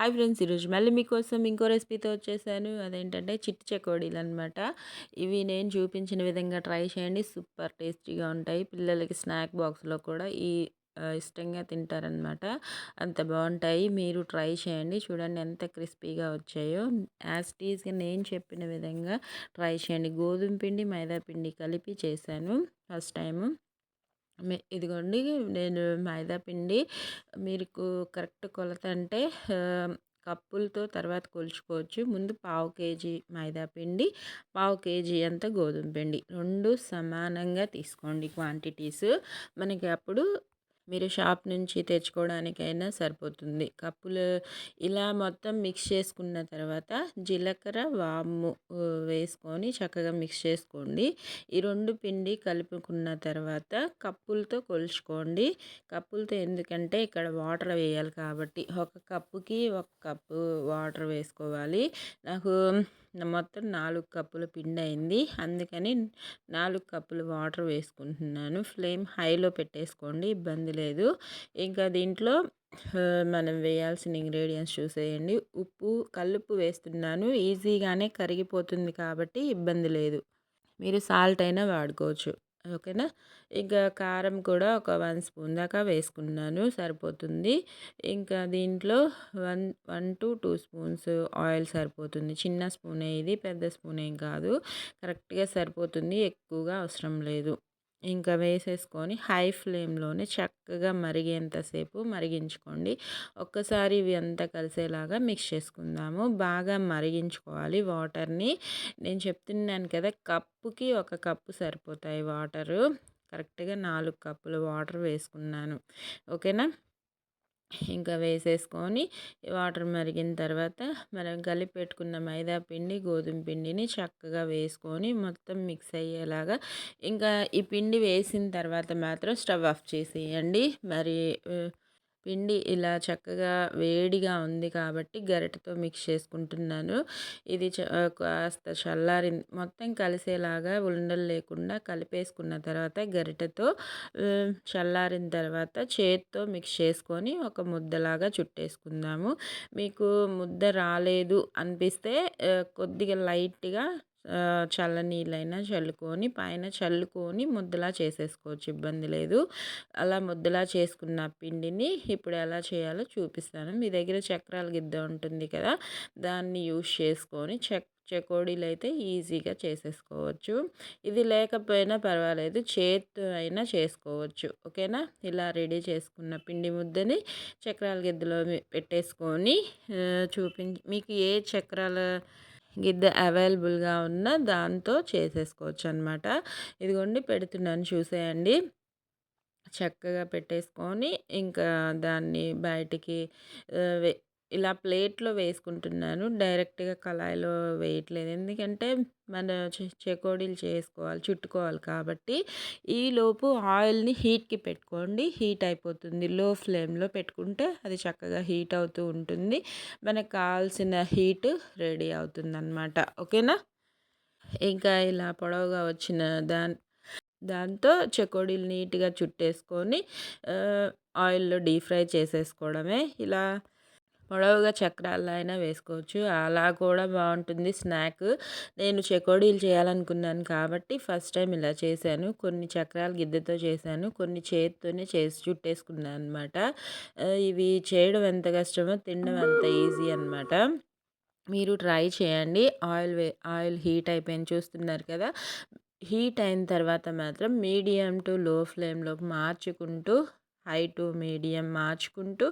Hi friends ఈరోజు మళ్ళీ మీకోసం ఇంకో రెసిపీతో వచ్చేసాను. అదేంటంటే చిట్టి చెకోడీలు అనమాట ఇవి నేను చూపించిన విధంగా ట్రై చేయండి. సూపర్ టేస్టీగా ఉంటాయి. పిల్లలకి స్నాక్ బాక్స్లో కూడా ఈ ఇష్టంగా తింటారనమాట అంత బాగుంటాయి. మీరు ట్రై చేయండి. చూడండి ఎంత క్రిస్పీగా వచ్చాయో. యాజ్ టీజ్గా నేను చెప్పిన విధంగా ట్రై చేయండి. గోధుమ పిండి మైదా పిండి కలిపి చేశాను ఫస్ట్ టైము. ఇదిగోండి నేను మైదా పిండి మీరు కరెక్ట్ కొలత అంటే కప్పులతో తర్వాత కొలుచుకోవచ్చు. ముందు పావు కేజీ మైదా పిండి పావు కేజీ అంత గోధుమ పిండి. రెండు సమానంగా తీసుకోండి క్వాంటిటీస్. మనకి అప్పుడు మీరు షాప్ నుంచి తెచ్చుకోవడానికైనా సరిపోతుంది. కప్పులు ఇలా మొత్తం మిక్స్ చేసుకున్న తర్వాత జీలకర్ర వాము వేసుకొని చక్కగా మిక్స్ చేసుకోండి. ఈ రెండు పిండి కలుపుకున్న తర్వాత కప్పులతో కొలుచుకోండి. కప్పులతో ఎందుకంటే ఇక్కడ వాటర్ వేయాలి కాబట్టి ఒక కప్పుకి ఒక కప్పు వాటర్ వేసుకోవాలి. నాకు మొత్తం నాలుగు కప్పుల పిండి అయింది. అందుకని నాలుగు కప్పులు వాటర్ వేసుకుంటున్నాను. ఫ్లేమ్ హైలో పెట్టేసుకోండి ఇబ్బంది లేదు. ఇంకా దీంట్లో మనం వేయాల్సిన ఇంగ్రీడియంట్స్ చూసేయండి. ఉప్పు కల్లుప్పు వేస్తున్నాను. ఈజీగానే కరిగిపోతుంది కాబట్టి ఇబ్బంది లేదు. మీరు సాల్ట్ అయినా వాడుకోవచ్చు. ఓకేనా? ఇంకా కారం కూడా ఒక వన్ స్పూన్ దాకా వేసుకున్నాను సరిపోతుంది. ఇంకా దీంట్లో one one to two spoons oil సరిపోతుంది. చిన్న స్పూనే ఇది పెద్ద స్పూన్ ఏం కాదు. కరెక్ట్గా సరిపోతుంది ఎక్కువగా అవసరం లేదు. ఇంకా వేసేసుకొని హై ఫ్లేమ్లోనే చక్కగా మరిగేంతసేపు మరిగించుకోండి. ఒక్కసారి ఇవి అంతా కలిసేలాగా మిక్స్ చేసుకుందాము. బాగా మరిగించుకోవాలి వాటర్ని. నేను చెప్తున్నాను కదా కప్పుకి ఒక కప్పు సరిపోతాయి వాటరు. కరెక్ట్గా నాలుగు కప్పులు వాటర్ వేసుకున్నాను. ఓకేనా? ఇంకా వేసేసుకొని వాటర్ మరిగిన తర్వాత మనం కలిపి పెట్టుకున్న మైదా పిండి గోధుమ పిండిని చక్కగా వేసుకొని మొత్తం మిక్స్ అయ్యేలాగా ఇంకా ఈ పిండి వేసిన తర్వాత మాత్రం స్టవ్ ఆఫ్ చేసేయండి. మరి పిండి ఇలా చక్కగా వేడిగా ఉంది కాబట్టి గరిటతో మిక్స్ చేసుకుంటున్నాను. ఇది కాస్త చల్లారి మొత్తం కలిసేలాగా ఉండలు లేకుండా కలిపేసుకున్న తర్వాత గరిటతో చల్లారిన తర్వాత చేతితో మిక్స్ చేసుకొని ఒక ముద్దలాగా చుట్టేసుకుందాము. మీకు ముద్ద రాలేదు అనిపిస్తే కొద్దిగా లైట్గా చల్ల నీళ్ళైనా చల్లుకొని పైన చల్లుకొని ముద్దలా చేసేసుకోవచ్చు. ఇబ్బంది లేదు. అలా ముద్దలా చేసుకున్న పిండిని ఇప్పుడు ఎలా చేయాలో చూపిస్తాను. మీ దగ్గర చక్రాల గిద్ద ఉంటుంది కదా దాన్ని యూస్ చేసుకొని చక్ చెకోడీలు అయితే ఈజీగా చేసేసుకోవచ్చు. ఇది లేకపోయినా పర్వాలేదు చేత్తో అయినా చేసుకోవచ్చు. ఓకేనా? ఇలా రెడీ చేసుకున్న పిండి ముద్దని చక్రాల గిద్దలో పెట్టేసుకొని చూపించి మీకు ఏ చక్రాల గిద్ద అవైలబుల్గా ఉన్న దాంతో చేసేసుకోవచ్చు అనమాట ఇదిగోండి పెడుతున్నాను చూసేయండి. చక్కగా పెట్టేసుకొని ఇంకా దాన్ని బయటికి ఇలా ప్లేట్లో వేసుకుంటున్నాను. డైరెక్ట్గా కళాయిలో వేయట్లేదు. ఎందుకంటే మన చెకోడీలు చేసుకోవాలి చుట్టుకోవాలి కాబట్టి ఈలోపు ఆయిల్ని హీట్కి పెట్టుకోండి. హీట్ అయిపోతుంది. లో ఫ్లేమ్లో పెట్టుకుంటే అది చక్కగా హీట్ అవుతూ ఉంటుంది. మనకు కావాల్సిన హీట్ రెడీ అవుతుంది అనమాట ఓకేనా? ఇంకా ఇలా పొడవుగా వచ్చిన దాని దాంతో చెకోడీలు నీట్గా చుట్టేసుకొని ఆయిల్లో డీప్ ఫ్రై చేసేసుకోవడమే. ఇలా పొడవుగా చక్రాల్లో అయినా వేసుకోవచ్చు. అలా కూడా బాగుంటుంది స్నాక్. నేను చెకోడీలు చేయాలనుకున్నాను కాబట్టి ఫస్ట్ టైం ఇలా చేశాను. కొన్ని చక్రాలు గిద్దెతో చేశాను. కొన్ని చేతితోనే చేసి చుట్టేసుకున్నాను అనమాట ఇవి చేయడం ఎంత కష్టమో తినడం అంత ఈజీ అనమాట మీరు ట్రై చేయండి. ఆయిల్ వే ఆయిల్ హీట్ అయిపోయింది చూస్తున్నారు కదా. హీట్ అయిన తర్వాత మాత్రం మీడియం టు లో ఫ్లేమ్లోకి మార్చుకుంటూ హై టు మీడియం మార్చుకుంటూ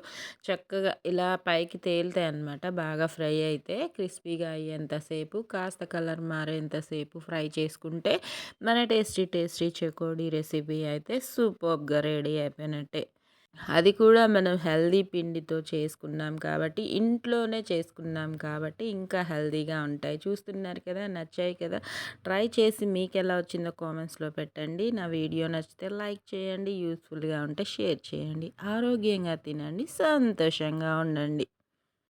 చక్కగా ఇలా పైకి తేలుతాయి అన్నమాట. బాగా ఫ్రై అయితే క్రిస్పీగా అయ్యేంతసేపు కాస్త కలర్ మారేంతసేపు ఫ్రై చేసుకుంటే మన టేస్టీ టేస్టీ చెకోడీ రెసిపీ అయితే సూపర్గా రెడీ అయిపోయినట్టే. అది కూడా మనం హెల్దీ పిండితో చేసుకున్నాం కాబట్టి ఇంట్లోనే చేసుకున్నాం కాబట్టి ఇంకా హెల్దీగా ఉంటాయి. చూస్తున్నారు కదా నచ్చాయి కదా. ట్రై చేసి మీకు ఎలా వచ్చిందో కామెంట్స్లో పెట్టండి. నా వీడియో నచ్చితే లైక్ చేయండి యూస్ఫుల్గా ఉంటే షేర్ చేయండి. ఆరోగ్యంగా తినండి సంతోషంగా ఉండండి.